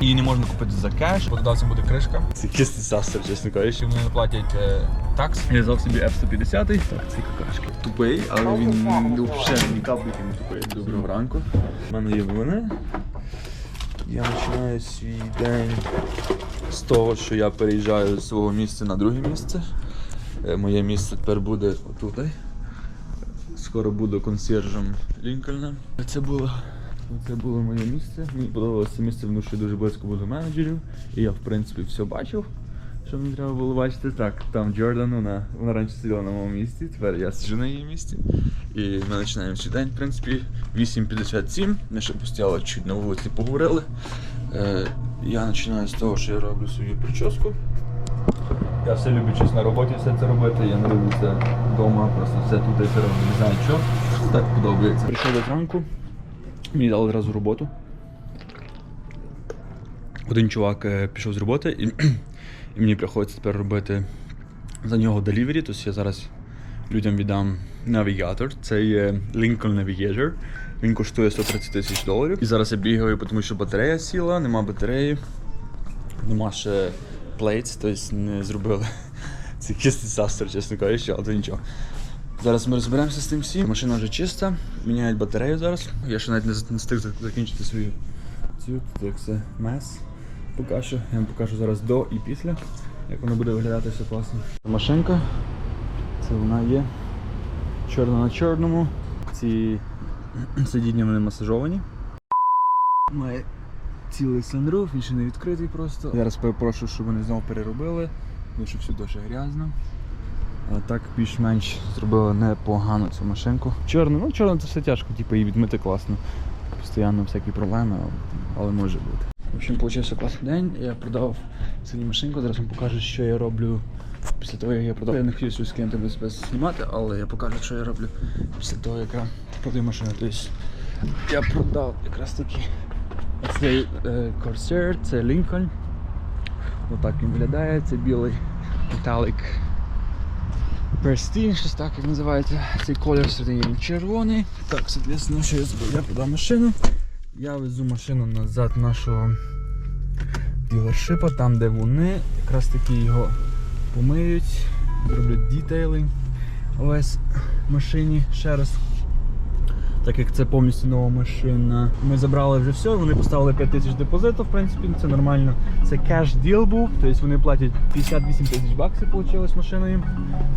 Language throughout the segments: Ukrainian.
Її не можна купити за кеш, бо додався буде кришка. Це якийсь дизастер, чесно кажучи. Чи вони не платять е, такс. Я взяв собі F-150, так, ці какашки. Тупий, але він взагалі ні капельки не тупий. Доброго ранку. У мене є новини. Я починаю свій день з того, що я переїжджаю з свого місця на друге місце. Е, Моє місце тепер буде отут. Скоро буду консьержем Лінкольна. Це було, це було моє місце. Мені подобалося це місце, тому що я дуже близько буду менеджерів. І я, в принципі, все бачив, що мені треба було бачити. Так, там Джордан, вона, вона раніше сиділа на моєму місці, тепер я сиджу на її місці. І ми починаємо цей день, в принципі, 8.57. Ми ще постояли чуть на вулиці, поговорили. Е, я починаю з того, що я роблю свою прическу. Я все люблю щось на роботі все це робити, я не люблю це вдома, просто все тут і це роблю, не знаю що. Так подобається. Прийшов до ранку, мені дали одразу роботу. Один чувак е, пішов з роботи і, і мені приходиться тепер робити за нього делівері. Тобто я зараз людям віддам навігатор. Це є Lincoln Navigator. Він коштує 130 тисяч доларів. І зараз я бігаю, тому що батарея сіла, нема батареї, нема ще плейтс, тобто не зробили. Це якийсь дизастер, чесно кажучи, але то нічого. Зараз ми розберемося з тим всім. Машина вже чиста, міняють батарею зараз. Я ще навіть не встиг закінчити свою цю, тут як це мес. Поки що. Я вам покажу зараз до і після, як воно буде виглядати все класно. Машинка. Це вона є. Чорна на чорному. Ці сидіння вони масажовані. Має цілий санруф, він ще не відкритий просто. Зараз попрошу, щоб вони знову переробили, тому що все дуже грязно. Але так більш-менш зробили непогано цю машинку. Чорно, ну чорно це все тяжко, типу її відмити класно. Постійно всякі проблеми, але, може бути. В общем, получився класний день. Я продав сьогодні машинку, зараз вам покажу, що я роблю після того, як я продав. Я не хотів з клієнтами себе знімати, але я покажу, що я роблю після того, як я продаю машину. Тобто я продав якраз таки цей е, Corsair, це Lincoln. Отак він виглядає, це білий Metallic Prestige, щось так як називається. Цей колір він червоний. Так, соответственно, що я зробив? Я продав машину. Я везу машину назад нашого ділершипа, там де вони якраз таки його помиють, роблять дітейлинг Ось машині ще раз. Так як це повністю нова машина. Ми забрали вже все, вони поставили 5 тисяч депозиту, в принципі, це нормально. Це кеш діл був, тобто вони платять 58 тисяч баксів вийшло машиною.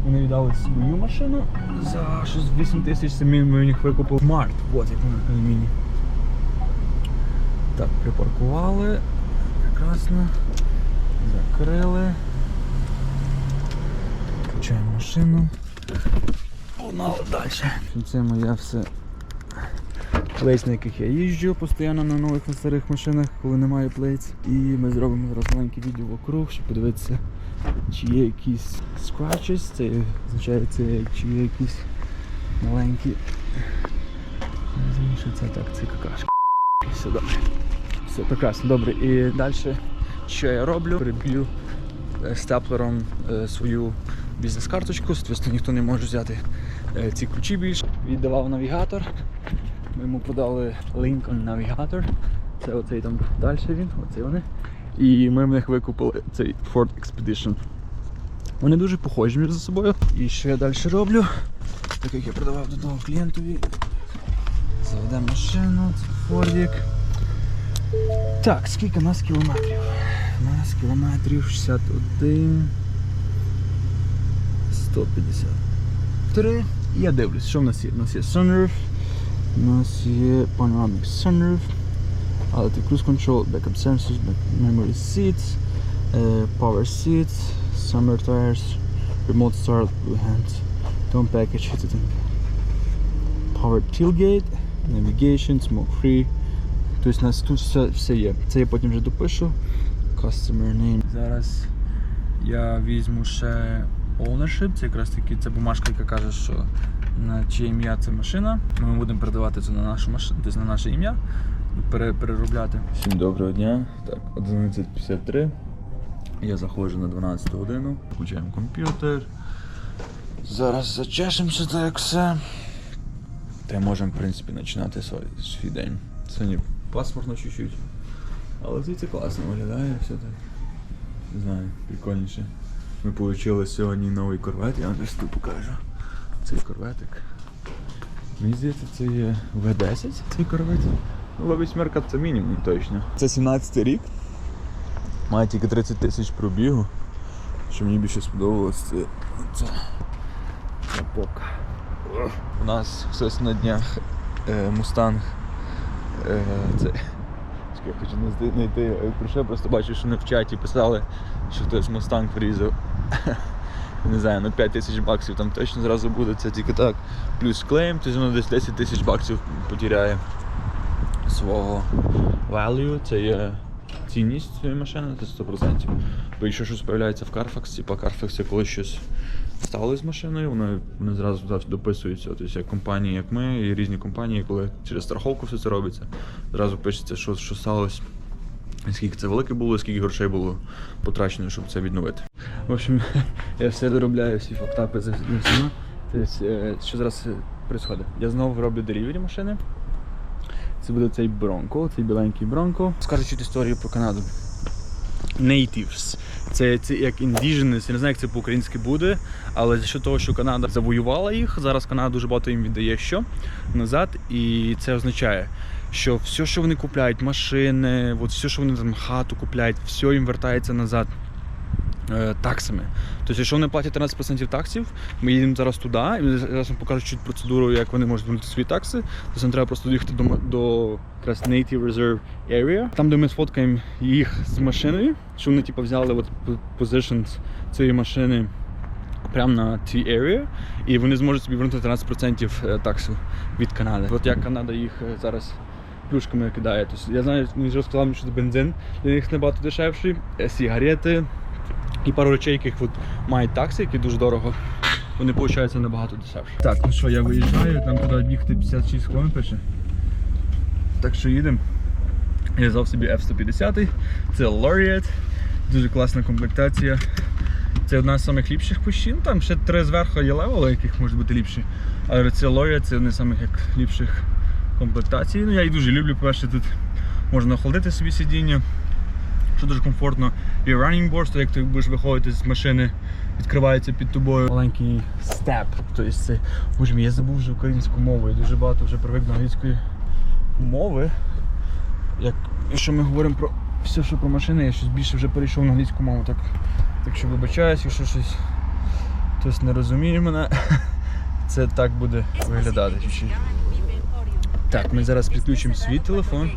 Вони віддали свою машину за щось 8 тисяч, це ми, в них викупили Март, от як вона алюміній. Так, припаркували. Прекрасно. Закрили. Включаємо машину. Погнали далі. Це моя все плейс, на яких я їжджу постійно на нових на старих машинах, коли немає плейц. І ми зробимо зараз маленьке відео вокруг, щоб подивитися, чи є якісь scratches, це означає, це чи є якісь маленькі. Знаю, що це так, це какашка. Все добре. Все прекрасно, добре. І далі, що я роблю? Приб'ю е, степлером е, свою бізнес-карточку, соответственно, ніхто не може взяти е, ці ключі більше. Віддавав навігатор. Ми йому продали Lincoln навігатор. Це оцей там далі він, оцей вони. І ми в них викупили цей Ford Expedition. Вони дуже похожі між собою. І що я далі роблю? Так як я продавав до того клієнтові. Заведемо машину, це Фордік. Так, скільки нас кілометрів? У нас кілометрів 61. 153. Я дивлюсь, що в нас є. У нас є sunroof, у нас є panoramic sunroof, Quality cruise control, backup sensors, memory seats, uh, power seats, summer tires, remote start with hands, tone package, heated power tailgate, navigation, smoke free. Тобто у нас тут все, все є. Це я потім вже допишу. Customer name. Зараз я візьму ще ownership. Це якраз таки це бумажка, яка каже, що на чиє ім'я це машина. Ми будемо передавати це на нашу машину, тобто на наше ім'я, переробляти. Всім доброго дня. Так, 11.53. Я заходжу на 12 годину, включаємо комп'ютер. Зараз зачешемося так все. Та й можемо, в принципі, починати свій день. Сьогодні пасмурно чуть-чуть. Але звідси класно виглядає, все так. Не знаю, прикольніше. Ми отримали сьогодні новий корвет, я вам десь тут покажу. Цей корветик. Мені здається, це є В10 цей корвет. Ну, восьмерка це мінімум точно. Це 17 й рік. Має тільки 30 тисяч пробігу. Що мені більше сподобалось, це це, це. У нас хтось на днях е, мустанг. Е, це. Я хочу знайти. Я прийшов, просто бачу, що не в чаті писали, що хтось мустанг врізав. Не знаю, на 5 тисяч баксів там точно зразу буде, це тільки так. Плюс клейм, тобто воно десь 10 тисяч баксів потеряє свого value, це є цінність цієї машини, це 100%. Бо якщо щось з'являється в Carfax, типа Carfax, коли щось сталося з машиною, вони, вони зразу дописуються. Тобто як компанії, як ми, і різні компанії, коли через страховку все це робиться, зразу пишеться, що, що сталося. Скільки це велике було, скільки грошей було потрачено, щоб це відновити. В общем, я все доробляю, всі фактапи за всіма. Тобто, е, що зараз відбувається? Я знову роблю делівері машини. Це буде цей Бронко, цей біленький Бронко. Скажу чуть історію про Канаду. Natives. Це, це як indigenous, я не знаю, як це по-українськи буде, але за що того, що Канада завоювала їх, зараз Канада дуже багато їм віддає що назад, і це означає, що все, що вони купляють, машини, от все, що вони там хату купляють, все їм вертається назад е, таксами. Тобто, якщо вони платять 13% таксів, ми їдемо зараз туди, і зараз вам покажу чуть процедуру, як вони можуть вернути свої такси. Тобто нам треба просто доїхати до, до якраз Native Reserve Area, там, де ми сфоткаємо їх з машиною, що вони типу, взяли от, positions цієї машини прямо на цій area, і вони зможуть собі вернути 13% е, таксу від Канади. От як Канада їх е, зараз плюшками кидає. Тобто, я знаю, він вже сказав, що бензин для них набагато дешевший, е, сигарети і пару речей, яких от мають такси, які дуже дорого. Вони получаються набагато дешевше. Так, ну що, я виїжджаю, там туди бігти 56 хвилин пише. Так що їдемо. Я взяв собі F-150, це Laureate, дуже класна комплектація. Це одна з ліпших пущин. Там ще три зверху є левели, яких можуть бути ліпші. Але це Laureate це одна з самих комплектацій. Ну я її дуже люблю. По-перше, тут можна охолодити собі сидіння, що дуже комфортно. І running board, то як ти будеш виходити з машини, відкривається під тобою маленький степ. Тобто це, боже мій, я забув вже українську мову. Я дуже багато вже привик до англійської мови. Як, якщо ми говоримо про все, що про машини, я щось більше вже перейшов на англійську мову. Так, так що вибачаюсь, якщо щось хтось не розуміє мене, це так буде виглядати. Так, ми зараз підключимо свій телефон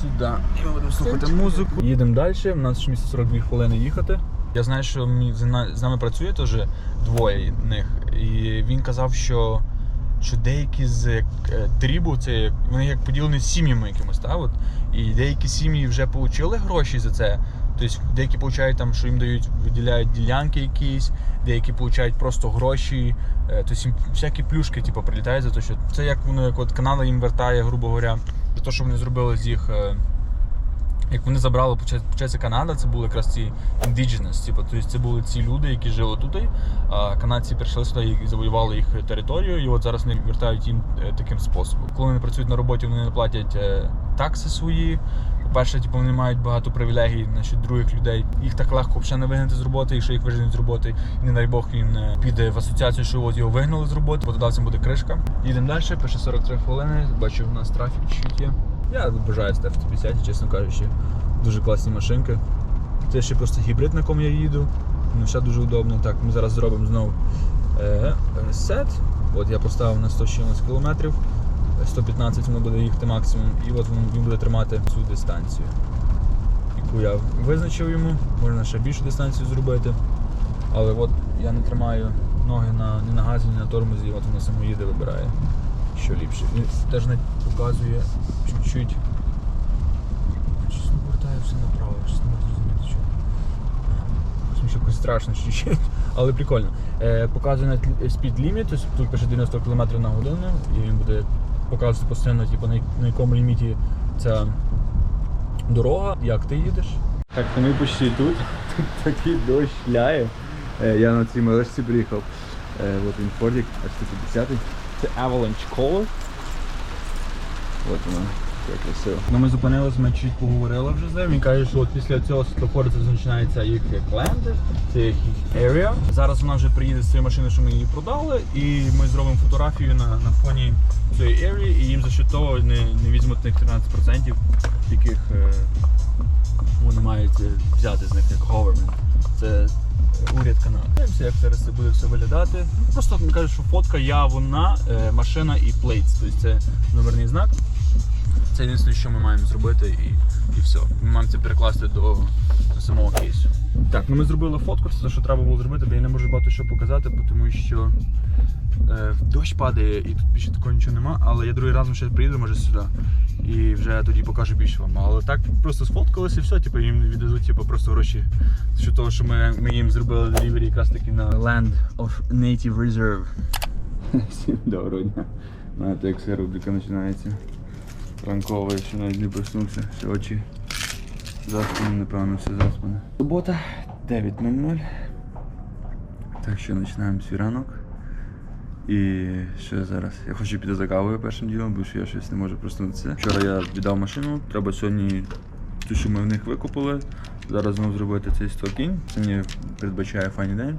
сюди. І ми будемо слухати музику. Їдемо далі, у нас ще місце 42 хвилини їхати. Я знаю, що з на- з нами працює теж двоє них. І він казав, що, що деякі з е, трібу, це вони як поділені сім'ями якимось, так? От, і деякі сім'ї вже отримали гроші за це. Тобто деякі получають там, що їм дають, виділяють ділянки якісь, деякі получають просто гроші. Е, Тобто їм всякі плюшки типу, прилітають за те, що це як воно, як от Канада їм вертає, грубо говоря, за те, що вони зробили з їх. е, Як вони забрали почається Канада, це були якраз ці indigenous, типу, тобто це були ці люди, які жили тут, а канадці прийшли сюди і завоювали їх територію, і от зараз вони вертають їм е, таким способом. Коли вони працюють на роботі, вони не платять такси свої. По-перше, типу, вони мають багато привілегій значить, других людей. Їх так легко взагалі не вигнати з роботи, якщо їх виженуть з роботи, і не дай Бог він е, піде в асоціацію, що от його вигнали з роботи, подавцям буде кришка. Їдемо далі, пише 43 хвилини. Бачу, у нас трафік чуть є. Я бажаю стеф 150, чесно кажучи, дуже класні машинки. Це ще просто гібрид, на якому я їду. Ну, все дуже удобно. Так, ми зараз зробимо знову е, ресет. От я поставив на 100 з кілометрів. 115 воно буде їхати максимум, і от він, буде тримати цю дистанцію, яку я визначив йому. Можна ще більшу дистанцію зробити. Але от я не тримаю ноги на, ні на газі, ні на тормозі, от воно само їде, вибирає, що ліпше. Він теж навіть показує чуть-чуть. Щось не повертає все направо, щось не можу зрозуміти, що. Щось якось страшно чуть-чуть, але прикольно. Е, показує навіть speed limit, тобто тут пише 90 км на годину, і він буде показувати постійно, типу, на, якому ліміті ця дорога, як ти їдеш. Так, то ми почти тут. Тут такий дощ ляє. Е, я на цій малешці приїхав. Е, от він Фордік, аж 150 Це Avalanche Color. От вона. Як красиво. Ну, ми зупинились, ми чуть поговорили вже з ним. Він каже, що от після цього світлофору це починається їх як ленди, це їх area. Зараз вона вже приїде з цієї машини, що ми її продали, і ми зробимо фотографію на, на фоні цієї area, і їм за що того не, не візьмуть тих 13%, яких е, вони мають е, взяти з них як government. Це е, уряд Канади. Дивимося, як зараз це буде все виглядати. Ну, Просто кажуть, що фотка я, вона, е, машина і плейтс. Тобто це номерний знак. Це єдине, що ми маємо зробити, і, і все. Ми маємо це перекласти до, до самого кейсу. Так, ну ми зробили фотку, це те, що треба було зробити, бо я не можу багато що показати, тому що е, дощ падає і тут більше такого нічого нема, але я другий разом ще приїду, може сюди. І вже тоді покажу більше вам. Але так просто сфоткалися і все, типу їм віддадуть типу, просто гроші. Що того, що ми, ми їм зробили delivery якраз таки на Land of Native Reserve. Всім доброго дня. Знаєте, як ця рубрика починається. Ранкова, я ще навіть не проснувся, ще очі заспані, напевно, все заспане. Субота, 9.00. Так що починаємо свій ранок. І що зараз? Я хочу піти за кавою першим ділом, бо що я щось не можу проснутися. Вчора я віддав машину, треба сьогодні ту, що ми в них викупили. Зараз знову зробити цей стокінь. Це мені передбачає файний день.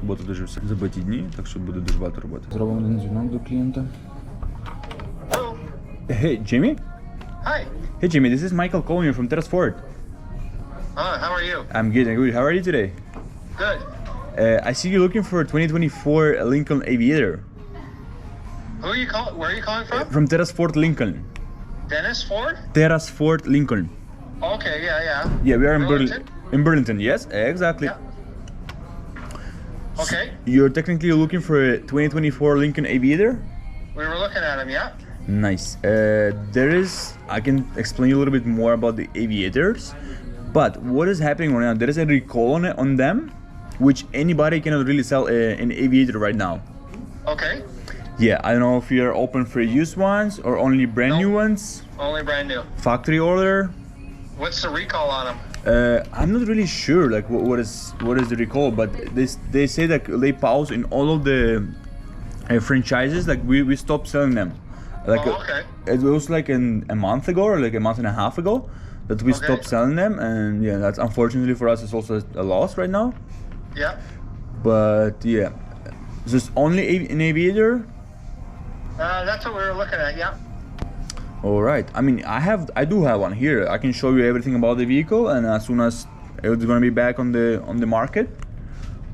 Субота дуже все забиті дні, так що буде дуже багато роботи. Зробимо один дзвінок до клієнта. Hey, Jimmy? Hi. Hey, Jimmy, this is Michael calling you from Terrace Ford. Uh, how are you? I'm good, I'm good. How are you today? Good. Uh, I see you're looking for a 2024 Lincoln Aviator Who are you calling? Where are you calling from? from Terrace Ford Lincoln. Dennis Ford? Terrace Ford Lincoln. Okay, yeah, yeah. Yeah, we are in Burlington? In Burlington, yes, exactly. Yeah. Okay. You're technically looking for a 2024 Lincoln Aviator? We were looking at him, yeah? Nice. Uh, there is, I can explain you a little bit more about the aviators, but what is happening right now? There is a recall on it on them, which anybody cannot really sell a, an aviator right now. Okay. Yeah, I don't know if you're open for used ones or only brand new ones. Only brand new. Factory order. What's the recall on them? Uh, I'm not really sure like what, what is what is the recall, but they they say that they pause in all of the uh, franchises. Like we, we stopped selling them. Like oh, okay. it was like an, a month ago or like a month and a half ago that we Okay. stopped selling them, and yeah, that's unfortunately for us it's also a loss right now. Yeah. But yeah, just only a- an aviator. Uh, that's what we were looking at, yeah. All right. I mean, I have, I do have one here. I can show you everything about the vehicle, and as soon as it's gonna be back on the on the market,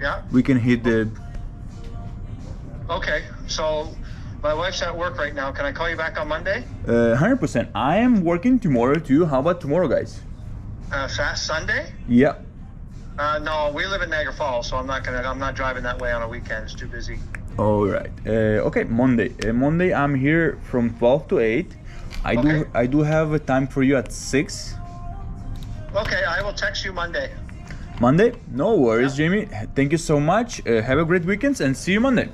Yeah. we can hit the. Okay. So my wife's at work right now. Can I call you back on Monday? Uh, Hundred percent. I am working tomorrow too. How about tomorrow, guys? Uh, fast Sunday? Yeah. Uh, no, we live in Niagara Falls, so I'm not gonna. I'm not driving that way on a weekend. It's too busy. All right. Uh, okay, Monday. Uh, Monday, I'm here from twelve to eight. I do, Okay. I do have a time for you at six. Okay, I will text you Monday. Monday. No worries, Yeah. Jamie. Thank you so much. Uh, have a great weekend and see you Monday.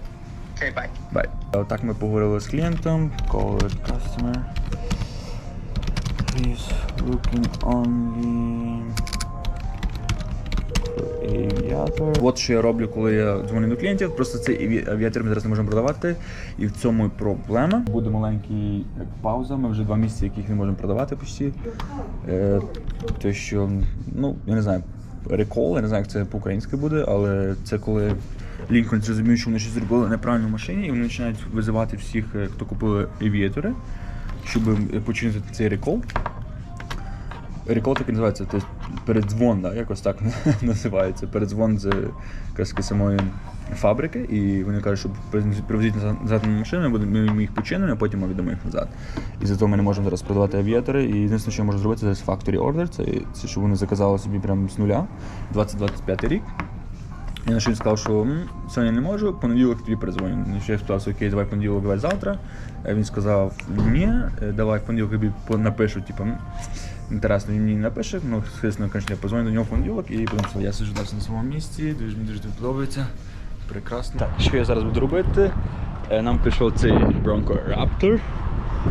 Okay, bye. Bye. Отак ми поговорили з клієнтом. Call it customer. He's looking only aviator. От що я роблю, коли я дзвоню до клієнтів. Просто цей авіатор ми зараз не можемо продавати. І в цьому і проблема. Буде маленький як пауза. Ми вже два місяці, яких не можемо продавати почти. Е, те, що, ну, я не знаю, рекол, я не знаю, як це по-українськи буде, але це коли Лінкольн зрозумів, що вони щось зробили неправильно в машині, і вони починають визивати всіх, е, хто купили авіатори, щоб е, починити цей рекол. Рекол так і називається, тобто передзвон, да, якось так називається. Передзвон з якраз таки самої фабрики, і вони кажуть, що привезіть назад- на машину, ми їх починимо, а потім ми віддамо їх назад. І за того ми не можемо зараз продавати авіатори. І єдине, що я можу зробити, це factory order, це, це щоб вони заказали собі прямо з нуля 2025 рік. Я на що він сказав, що «М, сьогодні не можу, понеділок тобі перезвоню. Ну, Я спитався, окей, давай понеділок, давай завтра. А Він сказав, ні, е, давай понеділок тобі напишу, типу, «М, інтересно, він мені напише, ну, звісно, я позвоню до нього в понеділок і все. Я сиджу далі на своєму місці, дуже мені дуже подобається. Прекрасно. Так, що я зараз буду робити? Е, Нам прийшов цей Bronco Raptor,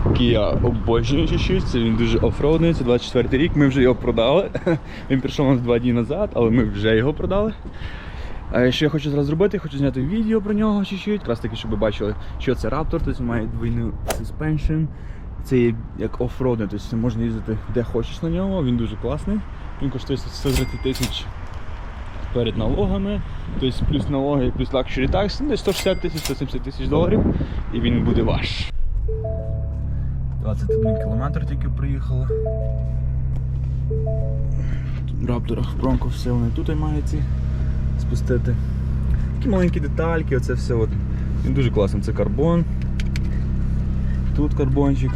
який я обожнюю чуть-чуть. Він дуже офроудний, це 24 рік. Ми вже його продали. Він прийшов у нас два дні назад, але ми вже його продали. Що я хочу зараз зробити? Хочу зняти відео про нього чуть-чуть. Якраз таки, щоб ви бачили, що це Raptor, тобто він має двойну suspension, Це є як оффроадний, тобто можна їздити де хочеш на ньому, він дуже класний. Він коштує 130 тисяч перед налогами, тобто плюс налоги, плюс лакшері такс, ну, десь 160 тисяч, 170 тисяч доларів, і він буде ваш. 21 кілометр тільки приїхали. В Рапторах Бронко все вони тут і мають спустити. Такі маленькі детальки, оце все. От. Він дуже класний, це карбон. Тут карбончик.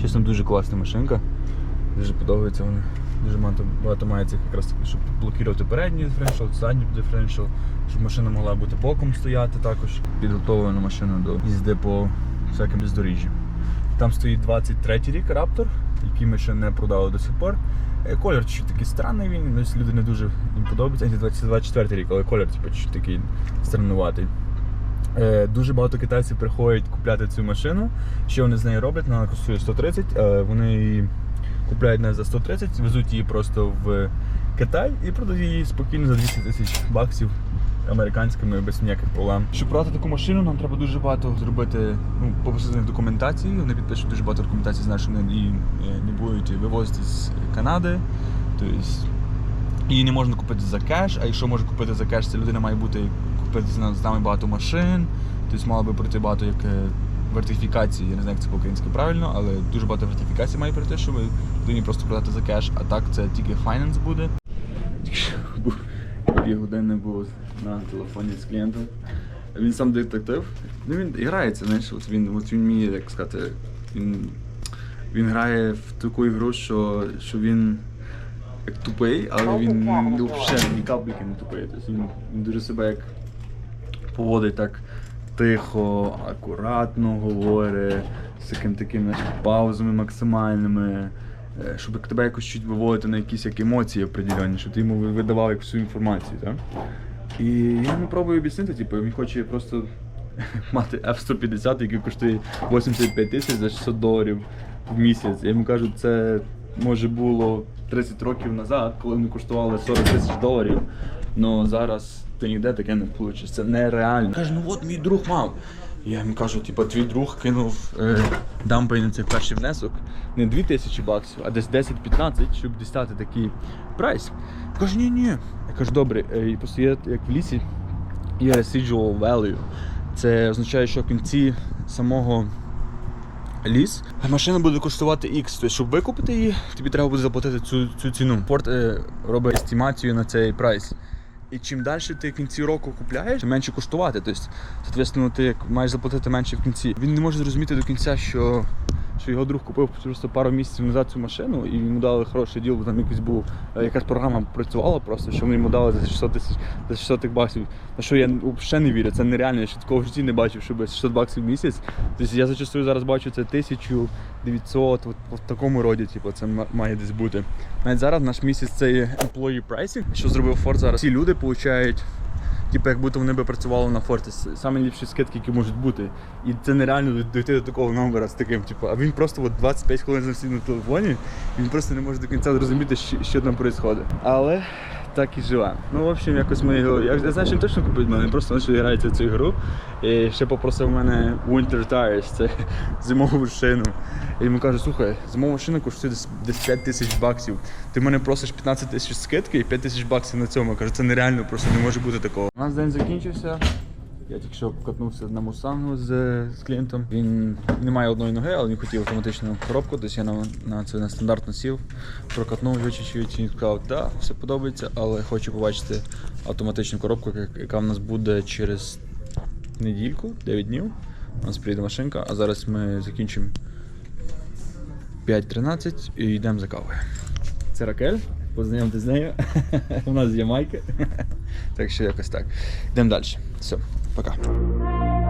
Чесно, дуже класна машинка. Дуже подобається вона. Дуже багато, багато має цих якраз щоб блокувати передній диференціал, задній диференціал, щоб машина могла бути боком стояти також. Підготовлена машина до їзди по всяким бездоріжжям. Там стоїть 23 рік Raptor, який ми ще не продали до сих пор. Е, Колір чуть такий странний він, десь люди не дуже їм подобається. Це 24 рік, але колір типу, чуть такий страннуватий. Е, Дуже багато китайців приходять купляти цю машину. Що вони з нею роблять? Вона коштує 130. е, Вони її купляють не за 130, везуть її просто в Китай і продають її спокійно за 200 тисяч баксів американськими без ніяких проблем. Щоб продати таку машину, нам треба дуже багато зробити ну, попросити документації. Вони підпишуть дуже багато документації, що вони її е, не будуть вивозити з Канади. Тобто Її не можна купити за кеш, а якщо може купити за кеш, це людина має бути купити з нами- багато машин. Тобто мало би пройти багато як е, вертифікації, я не знаю, як це по-українськи правильно, але дуже багато вертифікацій має пройти, щоб людині просто продати за кеш, а так це тільки файнанс буде. Дві години був на телефоні з клієнтом. Він сам детектив. Ну він грається, знаєш, от він, от він вміє, як сказати, він, він грає в таку ігру, що, що він як тупий, але він ну, взагалі ні капліки не тупий. Тобто він, він дуже себе як поводить так тихо, акуратно говорить, з таким таким знаєш, паузами максимальними. Е, Щоб тебе якось чуть виводити на якісь як емоції определенні, щоб ти йому видавав як всю інформацію. Так? І я йому пробую об'яснити, типу, він хоче просто мати F-150, який коштує 85 тисяч за 600 доларів в місяць. Я йому кажу, це може було 30 років назад, коли вони коштували 40 тисяч доларів. Ну зараз ти ніде таке не получиш. Це нереально. Каже, ну от мій друг мав. Я йому кажу, типу, твій друг кинув е, дампай на цей перший внесок не 2000 баксів, а десь 10-15, щоб дістати такий прайс. Каже, ні, ні. Я кажу, добре, е, і просто є, як в лісі, є residual value. Це означає, що в кінці самого ліс, машина буде коштувати X. Тобто, щоб викупити її, тобі треба буде заплатити цю, цю ціну. Порт е, робить естимацію на цей прайс. І чим далі ти в кінці року купляєш, тим менше коштувати. Тобто, відповідно, ти маєш заплатити менше в кінці. Він не може зрозуміти до кінця, що, що його друг купив просто пару місяців назад цю машину, і йому дали хороший діл, бо там якийсь був е, якась програма працювала просто, що вони йому дали за 600 тисяч за 600 баксів. На що я взагалі не вірю, це нереально. Я ще такого в житті не бачив, щоб 600 баксів в місяць. Тобто я зачастую зараз бачу це 1900, от, в такому роді, типу, це ма- має десь бути. Навіть зараз наш місяць це є employee pricing. Що зробив Ford зараз? Ці люди получають. Типу, як будто вони би працювали на форті. Саме ліпші скидки, які можуть бути. І це нереально дойти до такого номера з таким. Типу, а він просто от 25 хвилин завжди на телефоні, він просто не може до кінця зрозуміти, що, що там відбувається. Але так і живе. Ну, в общем, якось ми його. Я, я знаю, що він точно купить мене, він просто почав грається цю гру. І ще попросив мене Winter Tires, це зимову шину. І йому каже, слухай, зимова шина коштує десь 5 тисяч баксів. Ти мене просиш 15 тисяч скидки і 5 тисяч баксів на цьому. Я кажу, це нереально, просто не може бути такого. У нас день закінчився. Я тільки що покатнувся на мусангу з, з клієнтом. Він не має одної ноги, але він хотів автоматичну коробку. Тобто я на, на це на стандартно сів, прокатнув чуть-чуть і сказав, да, все подобається, але хочу побачити автоматичну коробку, яка- в нас буде через недільку, 9 днів. У нас приїде машинка, а зараз ми закінчимо 5.13 і йдемо за кавою. Це Ракель, познайомтесь з нею. У нас є майки. Так що якось так. Йдемо далі. Все, pra.